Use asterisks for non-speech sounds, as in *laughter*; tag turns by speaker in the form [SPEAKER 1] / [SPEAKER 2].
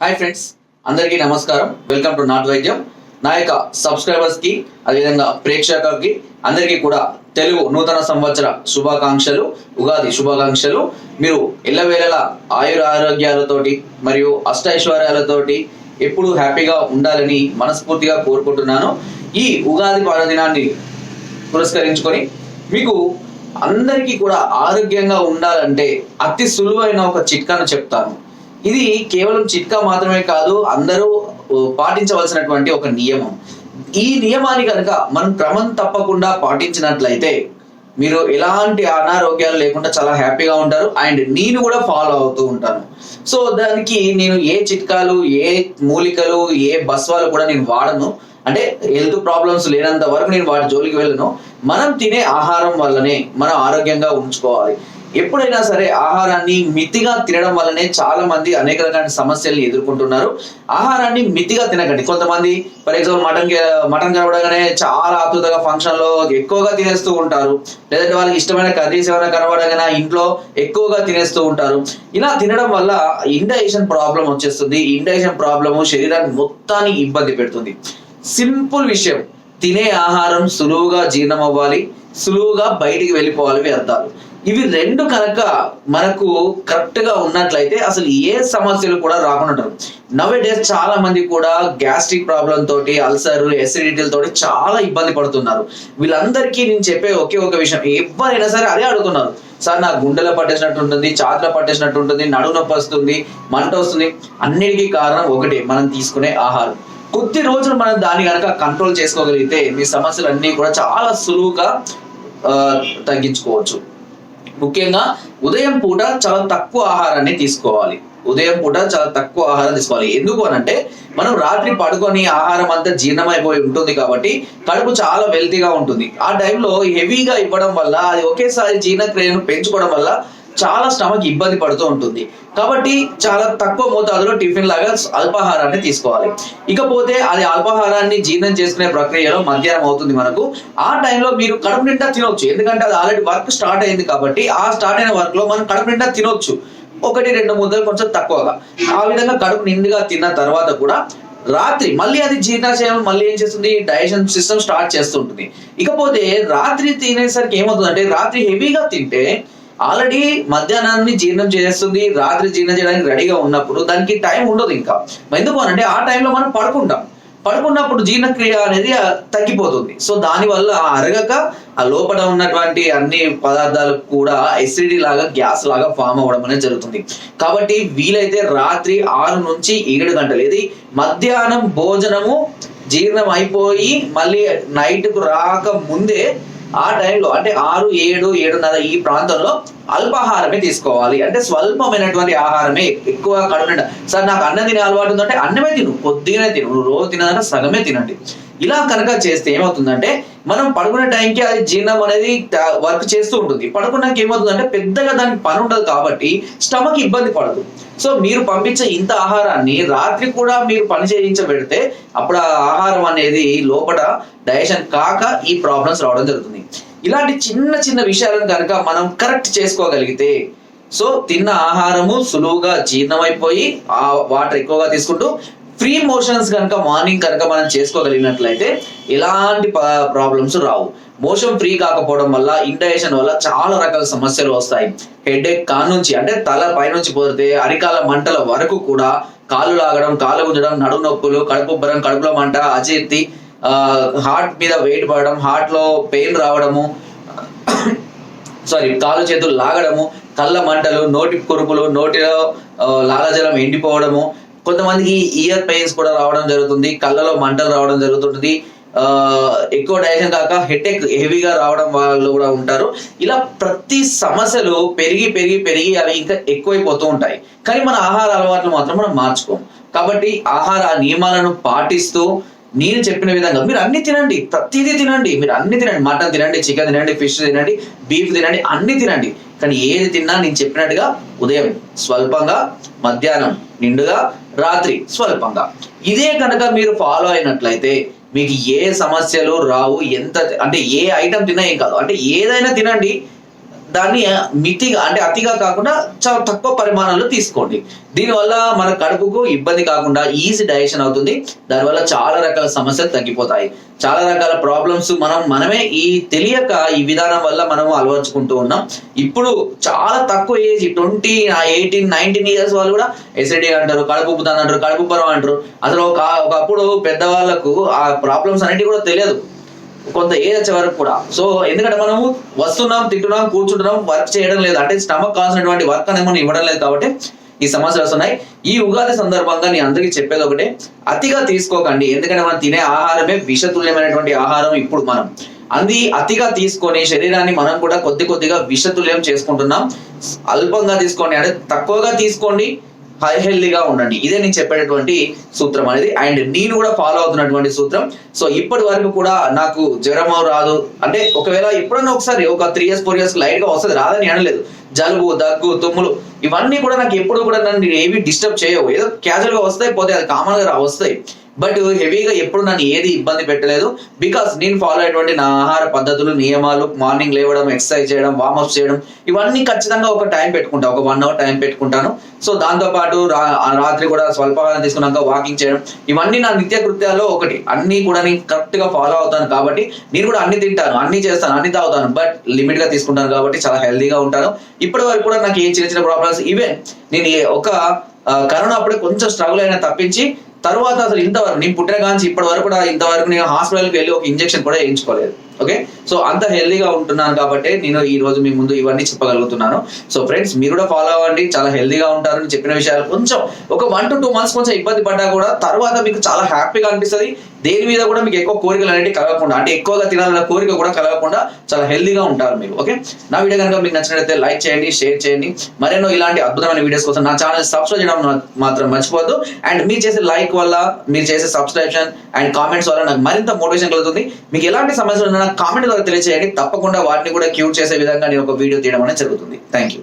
[SPEAKER 1] Hi friends అందరికీ నమస్కారం. Welcome to not వైద్యం. నా యొక్క సబ్స్క్రైబర్స్కి అదేవిధంగా ప్రేక్షకులకి అందరికీ కూడా తెలుగు నూతన సంవత్సర శుభాకాంక్షలు ఉగాది శుభాకాంక్షలు. మీరు ఎల్లవేళలా ఆయుర ఆరోగ్యాలతోటి మరియు అష్టైశ్వర్యాలతోటి ఎప్పుడు హ్యాపీగా ఉండాలని మనస్ఫూర్తిగా కోరుకుంటున్నాను. ఈ ఉగాది పర్వదినాన్ని పురస్కరించుకొని మీకు అందరికీ కూడా ఆరోగ్యంగా ఉండాలంటే అతి సులువైన ఒక చిట్కాను చెప్తాను. ఇది కేవలం చిట్కా మాత్రమే కాదు అందరూ పాటించవలసినటువంటి ఒక నియమం. ఈ నియమాన్ని కనుక మనం క్రమం తప్పకుండా పాటించినట్లయితే మీరు ఎలాంటి అనారోగ్యాలు లేకుండా చాలా హ్యాపీగా ఉంటారు. అండ్ నేను కూడా ఫాలో అవుతూ ఉంటాను. సో దానికి నేను ఏ చిట్కాలు ఏ మూలికలు ఏ బస్వాలు కూడా నేను వాడను. అంటే హెల్త్ ప్రాబ్లమ్స్ లేనంత వరకు నేను వాటి జోలికి వెళ్ళను. మనం తినే ఆహారం వల్లనే మనం ఆరోగ్యంగా ఉంచుకోవాలి. ఎప్పుడైనా సరే ఆహారాన్ని మితిగా తినడం వల్లనే చాలా మంది అనేక రకాల సమస్యల్ని ఎదుర్కొంటున్నారు. ఆహారాన్ని మితిగా తినకండి. కొంతమంది ఫర్ ఎగ్జాంపుల్ మటన్ మటన్ కనబడగానే చాలా ఆతృతగా ఫంక్షన్లో ఎక్కువగా తినేస్తూ ఉంటారు. లేదంటే వాళ్ళకి ఇష్టమైన కర్రీస్ ఏమైనా కనబడగానే ఇంట్లో ఎక్కువగా తినేస్తూ ఉంటారు. ఇలా తినడం వల్ల ఇండైజెషన్ ప్రాబ్లం వచ్చేస్తుంది. ఇండైజెషన్ ప్రాబ్లము శరీరాన్ని మొత్తాన్ని ఇబ్బంది పెడుతుంది. సింపుల్ విషయం తినే ఆహారం సులువుగా జీర్ణం అవ్వాలి సులువుగా బయటికి వెళ్ళిపోవాలి వ్యర్థాలు ఇవి రెండు కనుక మనకు కరెక్ట్గా ఉన్నట్లయితే అసలు ఏ సమస్యలు కూడా రాకుండా ఉంటారు నవే డేస్ చాలా మంది కూడా గ్యాస్ట్రిక్ ప్రాబ్లం తోటి అల్సర్ ఎసిడిటీల తోటి చాలా ఇబ్బంది పడుతున్నారు. వీళ్ళందరికీ నేను చెప్పే ఒకే ఒక విషయం. ఎవరైనా సరే అదే అడుగుతున్నారు. సార్ నా గుండెలో పట్టేసినట్టు ఉంటుంది చాట్లో పట్టేసినట్టు ఉంటుంది నడువు నొప్పి వస్తుంది మంట వస్తుంది. అన్నిటికీ కారణం ఒకటే మనం తీసుకునే ఆహారం. కొద్ది రోజులు మనం దాన్ని కనుక కంట్రోల్ చేసుకోగలిగితే మీ సమస్యలు అన్నీ కూడా చాలా సులువుగా తగ్గించుకోవచ్చు. ముఖ్యంగా ఉదయం పూట చాలా తక్కువ ఆహారాన్ని తీసుకోవాలి. ఉదయం పూట చాలా తక్కువ ఆహారం తీసుకోవాలి. ఎందుకు అనంటే మనం రాత్రి పడుకొని ఆహారం అంతా జీర్ణమైపోయి ఉంటుంది కాబట్టి కడుపు చాలా వెల్తీగా ఉంటుంది. ఆ టైంలో హెవీగా ఇవ్వడం వల్ల అది ఒకేసారి జీర్ణక్రియను పెంచుకోవడం వల్ల చాలా స్టమక్ ఇబ్బంది పడుతూ ఉంటుంది. కాబట్టి చాలా తక్కువ మోతాదులో టిఫిన్ లాగా అల్పాహారాన్ని తీసుకోవాలి. ఇకపోతే అది అల్పాహారాన్ని జీర్ణం చేసుకునే ప్రక్రియలో మధ్యాహ్నం అవుతుంది మనకు. ఆ టైంలో మీరు కడుపు నిండా తినొచ్చు. ఎందుకంటే అది ఆల్రెడీ వర్క్ స్టార్ట్ అయింది కాబట్టి ఆ స్టార్ట్ అయిన వర్క్లో మనం కడుపు నిండా తినొచ్చు. ఒకటి రెండు ముద్దలు కొంచెం తక్కువగా. ఆ విధంగా కడుపు నిండుగా తిన్న తర్వాత కూడా రాత్రి మళ్ళీ అది జీర్ణాశయం మళ్ళీ ఏం చేస్తుంది? డైజెషన్ సిస్టమ్ స్టార్ట్ చేస్తుంటుంది. ఇకపోతే రాత్రి తినేసరికి ఏమవుతుందంటే రాత్రి హెవీగా తింటే ఆల్రెడీ మధ్యాహ్నాన్ని జీర్ణం చేస్తుంది రాత్రి జీర్ణం చేయడానికి రెడీగా ఉన్నప్పుడు దానికి టైం ఉండదు ఇంకా. ఎందుకు అనంటే ఆ టైంలో మనం పడుకుంటాం. పడుకున్నప్పుడు జీర్ణక్రియ అనేది తగ్గిపోతుంది. సో దానివల్ల ఆ అరగక ఆ లోపల ఉన్నటువంటి అన్ని పదార్థాలు కూడా ఎసిడిటీ లాగా గ్యాస్ లాగా ఫామ్ అవ్వడం అనేది జరుగుతుంది. కాబట్టి వీలైతే రాత్రి ఆరు నుంచి ఏడు గంటలు ఇది మధ్యాహ్నం భోజనము జీర్ణం అయిపోయి మళ్ళీ నైట్కు రాక ముందే ఆ టైంలో అంటే ఆరు ఏడు ఏడున్నర ఈ ప్రాంతంలో అల్పాహారమే తీసుకోవాలి. అంటే స్వల్పమైనటువంటి ఆహారమే ఎక్కువ కడుపు సార్ నాకు అన్నం తినే అలవాటు ఉందంటే అన్నమే తిను కొద్దిగానే తిను రోజు తినదన్నా సగమే తినండి. ఇలా కనుక చేస్తే ఏమవుతుందంటే మనం పడుకునే టైంకి అది జీర్ణం అనేది వర్క్ చేస్తూ ఉంటుంది. పడుకున్నాక ఏమవుతుందంటే పెద్దగా దానికి పని ఉండదు కాబట్టి స్టమక్ ఇబ్బంది పడదు. సో మీరు పంపించే ఇంత ఆహారాన్ని రాత్రి కూడా మీరు పని చేయించబెడితే అప్పుడు ఆ ఆహారం అనేది లోపల డైజెషన్ కాక ఈ ప్రాబ్లమ్స్ రావడం జరుగుతుంది. ఇలాంటి చిన్న చిన్న విషయాలను కనుక మనం కరెక్ట్ చేసుకోగలిగితే సో తిన్న ఆహారము సులువుగా జీర్ణమైపోయి ఆ వాటర్ ఎక్కువగా తీసుకుంటూ ఫ్రీ మోషన్స్ కనుక మార్నింగ్ కనుక మనం చేసుకోగలిగినట్లయితే ఎలాంటి ప్రాబ్లమ్స్ రావు. మోషన్ ఫ్రీ కాకపోవడం వల్ల ఇండైజెషన్ వల్ల చాలా రకాల సమస్యలు వస్తాయి. హెడేక్ కానుంచి అంటే తల పైనుంచి పోతే అరికాల మంటల వరకు కూడా కాళ్ళు లాగడం కాళ్ళు గుంజడం నడుము నొప్పులు కడుపు ఉబ్బరం కడుపులో మంట అజీర్తి హార్ట్ మీద వెయిట్ పడడం హార్ట్లో పెయిన్ రావడము *coughs* సారీ కాలు చేతులు లాగడము కళ్ళ మంటలు నోటి కురుపులు నోటిలో లాలజలం ఎండిపోవడము కొంతమందికి ఇయర్ పెయిన్స్ కూడా రావడం జరుగుతుంది కళ్ళలో మంటలు రావడం జరుగుతుంటుంది. ఎక్కువ డైజెషన్ కాక హెడేక్ హెవీగా రావడం వాళ్ళు కూడా ఉంటారు. ఇలా ప్రతి సమస్యలు పెరిగి పెరిగి పెరిగి అవి ఇంకా ఎక్కువైపోతూ ఉంటాయి. కానీ మన ఆహార అలవాట్లు మాత్రం మనం మార్చుకోం. కాబట్టి ఆహార నియమాలను పాటిస్తూ నేను చెప్పిన విధంగా మీరు అన్ని తినండి. ప్రతిదీ తినండి. మీరు అన్ని తినండి. మటన్ తినండి చికెన్ తినండి ఫిష్ తినండి బీఫ్ తినండి అన్ని తినండి. కానీ ఏది తిన్నా నేను చెప్పినట్టుగా ఉదయం స్వల్పంగా మధ్యాహ్నం నిండుగా రాత్రి స్వల్పంగా. ఇదే కనుక మీరు ఫాలో అయినట్లయితే మీకు ఏ సమస్యలు రావు ఎంత అంటే ఏ ఐటమ్ తిన్నా ఏం కాదు. అంటే ఏదైనా తినండి దాన్ని మితిగా అంటే అతిగా కాకుండా చాలా తక్కువ పరిమాణంలో తీసుకోండి. దీనివల్ల మన కడుపుకు ఇబ్బంది కాకుండా ఈజీ డైజెషన్ అవుతుంది. దానివల్ల చాలా రకాల సమస్యలు తగ్గిపోతాయి. చాలా రకాల ప్రాబ్లమ్స్ మనం మనమే ఈ తెలియక ఈ విధానం వల్ల మనం అలవర్చుకుంటూ ఉన్నాం. ఇప్పుడు చాలా తక్కువ age twenty eighteen nineteen years వాళ్ళు కూడా ఎసిడి అంటారు కడుపు ఉబ్బుతుంది అంటారు కడుపు పరం అంటారు. అసలు ఒక ఒకప్పుడు పెద్దవాళ్ళకు ఆ ప్రాబ్లమ్స్ అనేటివి కూడా తెలియదు. కొంత ఏజ్ వచ్చే వరకు కూడా. సో ఎందుకంటే మనము వస్తున్నాం తింటున్నాం కూర్చుంటున్నాం వర్క్ చేయడం లేదు. అంటే స్టమక్ కావాల్సినటువంటి వర్క్ అనేది మనం ఇవ్వడం లేదు కాబట్టి ఈ సమస్యలు వస్తున్నాయి. ఈ ఉగాది సందర్భంగా నేను అందరికీ చెప్పేది ఒకటే అతిగా తీసుకోకండి. ఎందుకంటే మనం తినే ఆహారమే విషతుల్యమైనటువంటి ఆహారం ఇప్పుడు మనం. అంది అతిగా తీసుకొని శరీరాన్ని మనం కూడా కొద్ది కొద్దిగా విషతుల్యం చేసుకుంటున్నాం. అల్పంగా తీసుకోండి. అంటే తక్కువగా తీసుకోండి. హెల్దీగా ఉండండి. ఇదే నేను చెప్పేటటువంటి సూత్రం అనేది. అండ్ నేను కూడా ఫాలో అవుతున్నటువంటి సూత్రం. సో ఇప్పటి వరకు కూడా నాకు జ్వరమో రాదు అంటే ఒకవేళ ఎప్పుడన్నా ఒకసారి ఒక త్రీ ఇయర్స్ ఫోర్ ఇయర్స్ లైట్గా వస్తుంది రాదని అనలేదు. జలుబు దగ్గు తుమ్ములు ఇవన్నీ కూడా నాకు ఎప్పుడు కూడా నన్ను ఏవి డిస్టర్బ్ చేయవు. ఏదో క్యాజువల్గా వస్తాయి పోతే అది కామన్గా వస్తాయి. బట్ హెవీగా ఎప్పుడు నన్ను ఏది ఇబ్బంది పెట్టలేదు. బికాస్ నేను ఫాలో అయ్యేటువంటి నా ఆహార పద్ధతులు నియమాలు మార్నింగ్ లేవడం ఎక్సర్సైజ్ చేయడం వార్మప్ చేయడం ఇవన్నీ ఖచ్చితంగా ఒక టైం పెట్టుకుంటా ఒక వన్ అవర్ టైం పెట్టుకుంటాను. సో దాంతోపాటు రా- రాత్రి కూడా స్వల్పకాలం తీసుకున్నాక వాకింగ్ చేయడం ఇవన్నీ నా నిత్య కృత్యాల్లో ఒకటి. అన్ని కూడా నేను కరెక్ట్గా ఫాలో అవుతాను కాబట్టి నేను కూడా అన్ని తింటాను అన్ని చేస్తాను అన్ని తాగుతాను బట్ లిమిట్గా తీసుకుంటాను కాబట్టి చాలా హెల్దీగా ఉంటాను. ఇప్పటి వరకు కూడా నాకు ఏ చిన్న చిన్న ప్రాబ్లమ్స్ ఈవెన్ నేను ఒక కరోనా అప్పుడే కొంచెం స్ట్రగుల్ అయినా తప్పించి తర్వాత అసలు ఇంతవరకు నేను పుట్టిన కాంచి ఇప్పటి వరకు కూడా ఇంతవరకు నేను హాస్పిటల్కి వెళ్ళి ఒక ఇంజెక్షన్ కూడా వేయించుకోలేదు. ఓకే సో అంత హెల్దీగా ఉంటున్నాను కాబట్టి నేను ఈ రోజు మీ ముందు ఇవన్నీ చెప్పగలుగుతున్నాను. సో ఫ్రెండ్స్ మీరు కూడా ఫాలో అవ్వండి. చాలా హెల్దీగా ఉంటారు. నేను చెప్పిన విషయాలు కొంచెం ఒక వన్ టు టూ మంత్స్ కొంచెం ఇబ్బంది పడ్డా కూడా తర్వాత మీకు చాలా హ్యాపీగా అనిపిస్తుంది. దేని మీద కూడా మీకు ఎక్కువ కోరికలు అనేవి కలగకుండా అంటే ఎక్కువగా తినాలన్న కోరిక కూడా కలగకుండా చాలా హెల్దీగా ఉంటారు మీరు. ఓకే నా వీడియో కనుక మీకు నచ్చినట్లయితే లైక్ చేయండి షేర్ చేయండి. మరెన్నో ఇలాంటి అద్భుతమైన వీడియోస్ కోసం నా ఛానల్ సబ్స్క్రైబ్ చేయడం మాత్రం మర్చిపోద్దు అండ్ మీరు చేసే లైక్ వల్ల మీరు చేసే సబ్స్క్రిప్షన్ అండ్ కామెంట్స్ వల్ల నాకు మరింత మోటివేషన్ కలుగుతుంది. మీకు ఎలాంటి సమస్యలు ఉన్నా నాకు కామెంట్ ద్వారా తెలియజేయండి. తప్పకుండా వాటిని కూడా క్యూర్ చేసే విధంగా నేను ఒక వీడియో తీయడం అనేది జరుగుతుంది. Thank you